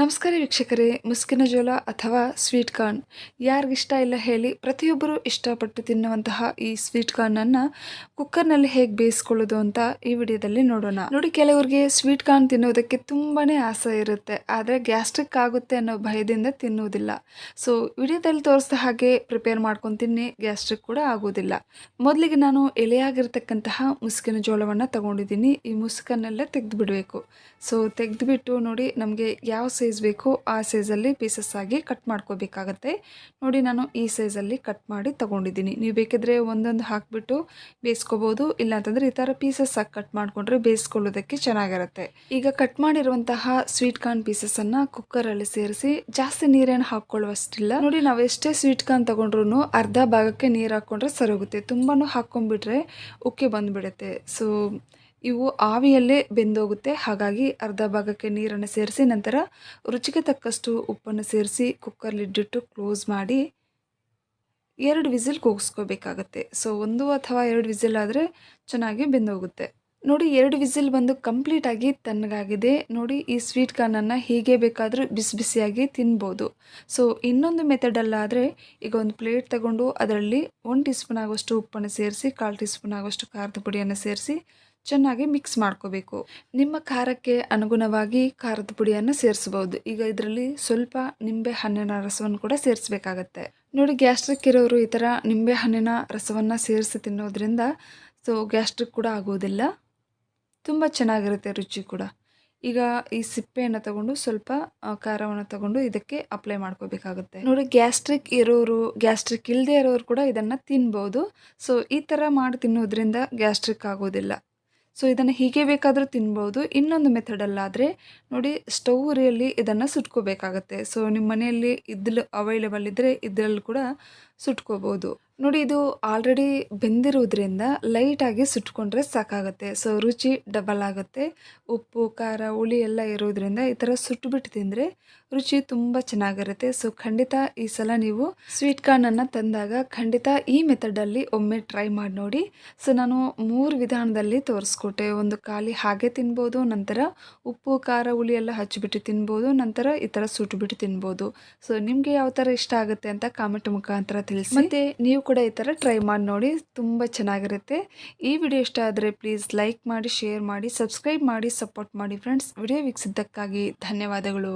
ನಮಸ್ಕಾರ ವೀಕ್ಷಕರೇ, ಮುಸ್ಕಿನ ಜೋಳ ಅಥವಾ ಸ್ವೀಟ್ ಕಾರ್ನ್. ಯಾರಿಗಿಷ್ಟ ಇಲ್ಲ ಹೇಳಿ ಪ್ರತಿಯೊಬ್ಬರು ಇಷ್ಟಪಟ್ಟು ತಿನ್ನುವಂತಹ ಈ ಸ್ವೀಟ್ ಕಾರ್ನನ್ನು ಕುಕ್ಕರ್ನಲ್ಲಿ ಹೇಗೆ ಬೇಯಿಸ್ಕೊಳ್ಳೋದು ಅಂತ ಈ ವಿಡಿಯೋದಲ್ಲಿ ನೋಡೋಣ. ನೋಡಿ ಕೆಲವರಿಗೆ ಸ್ವೀಟ್ ಕಾರ್ನ್ ತಿನ್ನೋದಕ್ಕೆ ತುಂಬಾನೇ ಆಸೆ ಇರುತ್ತೆ, ಆದರೆ ಗ್ಯಾಸ್ಟ್ರಿಕ್ ಆಗುತ್ತೆ ಅನ್ನೋ ಭಯದಿಂದ ತಿನ್ನುವುದಿಲ್ಲ. ಸೊ ವಿಡಿಯೋದಲ್ಲಿ ತೋರಿಸಿದ ಹಾಗೆ ಪ್ರಿಪೇರ್ ಮಾಡ್ಕೊಂಡು ತಿನ್ನಿ, ಗ್ಯಾಸ್ಟ್ರಿಕ್ ಕೂಡ ಆಗೋದಿಲ್ಲ ಮೊದಲಿಗೆ ನಾನು ಎಲೆಯಾಗಿರ್ತಕ್ಕಂತಹ ಮುಸುಕಿನ ಜೋಳವನ್ನು ತಗೊಂಡಿದ್ದೀನಿ, ಈ ಮುಸುಕನ್ನೆಲ್ಲ ತೆಗೆದು ಬಿಡಬೇಕು ಸೊ ತೆಗೆದುಬಿಟ್ಟು ನೋಡಿ ನಮಗೆ ಯಾವ ಸೈಜ್ ಬೇಕು, ಆ ಸೈಜಲ್ಲಿ ಪೀಸಸ್ ಆಗಿ ಕಟ್ ಮಾಡ್ಕೋಬೇಕಾಗತ್ತೆ. ನೋಡಿ ನಾನು ಈ ಸೈಜಲ್ಲಿ ಕಟ್ ಮಾಡಿ ತಗೊಂಡಿದ್ದೀನಿ. ನೀವು ಬೇಕಿದ್ರೆ ಒಂದೊಂದು ಹಾಕಿಬಿಟ್ಟು ಬೇಯಿಸ್ಕೋಬೋದು, ಇಲ್ಲಾಂತಂದರೆ ಈ ಥರ ಪೀಸಸ್ ಆಗಿ ಕಟ್ ಮಾಡಿಕೊಂಡ್ರೆ ಬೇಯಿಸ್ಕೊಳ್ಳೋದಕ್ಕೆ ಚೆನ್ನಾಗಿರುತ್ತೆ. ಈಗ ಕಟ್ ಮಾಡಿರುವಂತಹ ಸ್ವೀಟ್ ಕಾರ್ನ್ ಪೀಸಸನ್ನು ಕುಕ್ಕರಲ್ಲಿ ಸೇರಿಸಿ ಜಾಸ್ತಿ ನೀರೇನು ಹಾಕ್ಕೊಳ್ಳುವಷ್ಟಿಲ್ಲ. ನೋಡಿ ನಾವು ಎಷ್ಟೇ ಸ್ವೀಟ್ ಕಾರ್ನ್ ತೊಗೊಂಡ್ರು ಅರ್ಧ ಭಾಗಕ್ಕೆ ನೀರು ಹಾಕ್ಕೊಂಡ್ರೆ ಸರೋಗುತ್ತೆ ತುಂಬಾ ಹಾಕ್ಕೊಂಡ್ಬಿಟ್ರೆ ಉಕ್ಕಿ ಬಂದುಬಿಡುತ್ತೆ. ಸೊ ಇವು ಆವಿಯಲ್ಲೇ ಬೆಂದೋಗುತ್ತೆ. ಹಾಗಾಗಿ ಅರ್ಧ ಭಾಗಕ್ಕೆ ನೀರನ್ನು ಸೇರಿಸಿ ನಂತರ ರುಚಿಗೆ ತಕ್ಕಷ್ಟು ಉಪ್ಪನ್ನು ಸೇರಿಸಿ ಕುಕ್ಕರ್ಲಿಡ್ಡಿಟ್ಟು ಕ್ಲೋಸ್ ಮಾಡಿ ಎರಡು ವಿಸಿಲ್ ಕೂಗಿಸ್ಕೋಬೇಕಾಗತ್ತೆ. ಸೊ ಒಂದು ಅಥವಾ ಎರಡು ವಿಸಿಲ್ ಆದರೆ ಚೆನ್ನಾಗಿ ಬೆಂದೋಗುತ್ತೆ. ನೋಡಿ, ಎರಡು ವಿಸಿಲ್ ಬಂದು ಕಂಪ್ಲೀಟಾಗಿ ತಣ್ಣಗಾಗಿದೆ. ನೋಡಿ, ಈ ಸ್ವೀಟ್ ಕಾರ್ನನ್ನು ಹೀಗೆ ಬೇಕಾದರೂ ಬಿಸಿ ಬಿಸಿಯಾಗಿ ತಿನ್ಬೋದು. ಸೊ, ಇನ್ನೊಂದು ಮೆಥಡಲ್ಲಾದರೆ ಈಗ ಒಂದು ಪ್ಲೇಟ್ ತಗೊಂಡು ಅದರಲ್ಲಿ ಒಂದು ಟೀ ಸ್ಪೂನ್ ಆಗುವಷ್ಟು ಉಪ್ಪನ್ನು ಸೇರಿಸಿ, ಕಾಲು ಟೀ ಸ್ಪೂನ್ ಆಗೋಷ್ಟು ಖಾರದ ಪುಡಿಯನ್ನು ಸೇರಿಸಿ ಚೆನ್ನಾಗಿ ಮಿಕ್ಸ್ ಮಾಡ್ಕೋಬೇಕು. ನಿಮ್ಮ ಖಾರಕ್ಕೆ ಅನುಗುಣವಾಗಿ ಖಾರದ ಪುಡಿಯನ್ನು ಸೇರಿಸಬಹುದು ಈಗ ಇದರಲ್ಲಿ ಸ್ವಲ್ಪ ನಿಂಬೆ ಹಣ್ಣಿನ ರಸವನ್ನು ಕೂಡ ಸೇರಿಸಬೇಕಾಗತ್ತೆ. ನೋಡಿ, ಗ್ಯಾಸ್ಟ್ರಿಕ್ ಇರೋರು ಈ ಥರ ನಿಂಬೆ ಹಣ್ಣಿನ ರಸವನ್ನು ಸೇರಿಸಿ ತಿನ್ನೋದ್ರಿಂದ ಸೊ, ಗ್ಯಾಸ್ಟ್ರಿಕ್ ಕೂಡ ಆಗೋದಿಲ್ಲ. ತುಂಬ ಚೆನ್ನಾಗಿರುತ್ತೆ ರುಚಿ ಕೂಡ. ಈಗ ಈ ಸಿಪ್ಪೆಯನ್ನು ತಗೊಂಡು ಸ್ವಲ್ಪ ಖಾರವನ್ನು ತಗೊಂಡು ಇದಕ್ಕೆ ಅಪ್ಲೈ ಮಾಡ್ಕೋಬೇಕಾಗುತ್ತೆ. ನೋಡಿ ಗ್ಯಾಸ್ಟ್ರಿಕ್ ಇರೋರು ಗ್ಯಾಸ್ಟ್ರಿಕ್ ಇಲ್ಲದೆ ಇರೋರು ಕೂಡ ಇದನ್ನು ತಿನ್ಬೋದು. ಸೊ ಈ ಥರ ಮಾಡಿ ತಿನ್ನೋದ್ರಿಂದ ಗ್ಯಾಸ್ಟ್ರಿಕ್ ಆಗೋದಿಲ್ಲ. ಸೊ ಇದನ್ನು ಹೀಗೆ ಬೇಕಾದರೂ ತಿನ್ಬೋದು. ಇನ್ನೊಂದು ಮೆಥಡಲ್ಲಾದರೆ ನೋಡಿ ಸ್ಟವ್ ಉರಿಯಲ್ಲಿ ಇದನ್ನು ಸುಟ್ಕೋಬೇಕಾಗತ್ತೆ. ಸೊ ನಿಮ್ಮ ಮನೆಯಲ್ಲಿ ಇದ್ಲು ಅವೈಲೇಬಲ್ ಇದ್ದರೆ ಇದರಲ್ಲಿ ಕೂಡ ಸುಟ್ಕೋಬೋದು. ನೋಡಿ, ಇದು ಆಲ್ರೆಡಿ ಬೆಂದಿರುವುದರಿಂದ ಲೈಟಾಗಿ ಸುಟ್ಕೊಂಡ್ರೆ ಸಾಕಾಗುತ್ತೆ. ಸೊ ರುಚಿ ಡಬಲ್ ಆಗುತ್ತೆ. ಉಪ್ಪು, ಖಾರ, ಹುಳಿ ಎಲ್ಲ ಇರೋದ್ರಿಂದ ಈ ಥರ ಸುಟ್ಟುಬಿಟ್ಟು ತಿಂದರೆ ರುಚಿ ತುಂಬ ಚೆನ್ನಾಗಿರುತ್ತೆ. ಸೊ ಖಂಡಿತ ಈ ಸಲ ನೀವು ಸ್ವೀಟ್ ಕಾರ್ನನ್ನು ತಂದಾಗ ಖಂಡಿತ ಈ ಮೆಥಡಲ್ಲಿ ಒಮ್ಮೆ ಟ್ರೈ ಮಾಡಿ ನೋಡಿ. ಸೊ ನಾನು ಮೂರು ವಿಧಾನದಲ್ಲಿ ತೋರಿಸ್ಕೊಟ್ಟೆ. ಒಂದು ಖಾಲಿ ಹಾಗೆ ತಿನ್ಬೋದು, ನಂತರ ಉಪ್ಪು, ಖಾರ, ಹುಳಿ ಎಲ್ಲ ಹಚ್ಚಿಬಿಟ್ಟು ತಿನ್ಬೋದು, ನಂತರ ಈ ಥರ ಸುಟ್ಟುಬಿಟ್ಟು ತಿನ್ಬೋದು. ಸೊ ನಿಮಗೆ ಯಾವ ಥರ ಇಷ್ಟ ಆಗುತ್ತೆ ಅಂತ ಕಾಮೆಂಟ್ ಮುಖಾಂತರ ತಿಳಿಸಿ. ಮತ್ತು ನೀವು ಕೂಡ ಈ ಥರ ಟ್ರೈ ಮಾಡಿ ನೋಡಿ, ತುಂಬ ಚೆನ್ನಾಗಿರುತ್ತೆ. ಈ ವಿಡಿಯೋ ಇಷ್ಟ ಆದರೆ ಪ್ಲೀಸ್ ಲೈಕ್ ಮಾಡಿ ಶೇರ್ ಮಾಡಿ ಸಬ್ಸ್ಕ್ರೈಬ್ ಮಾಡಿ ಸಪೋರ್ಟ್ ಮಾಡಿ ಫ್ರೆಂಡ್ಸ್ ವಿಡಿಯೋ ವೀಕ್ಷಿದ್ದಕ್ಕಾಗಿ ಧನ್ಯವಾದಗಳು.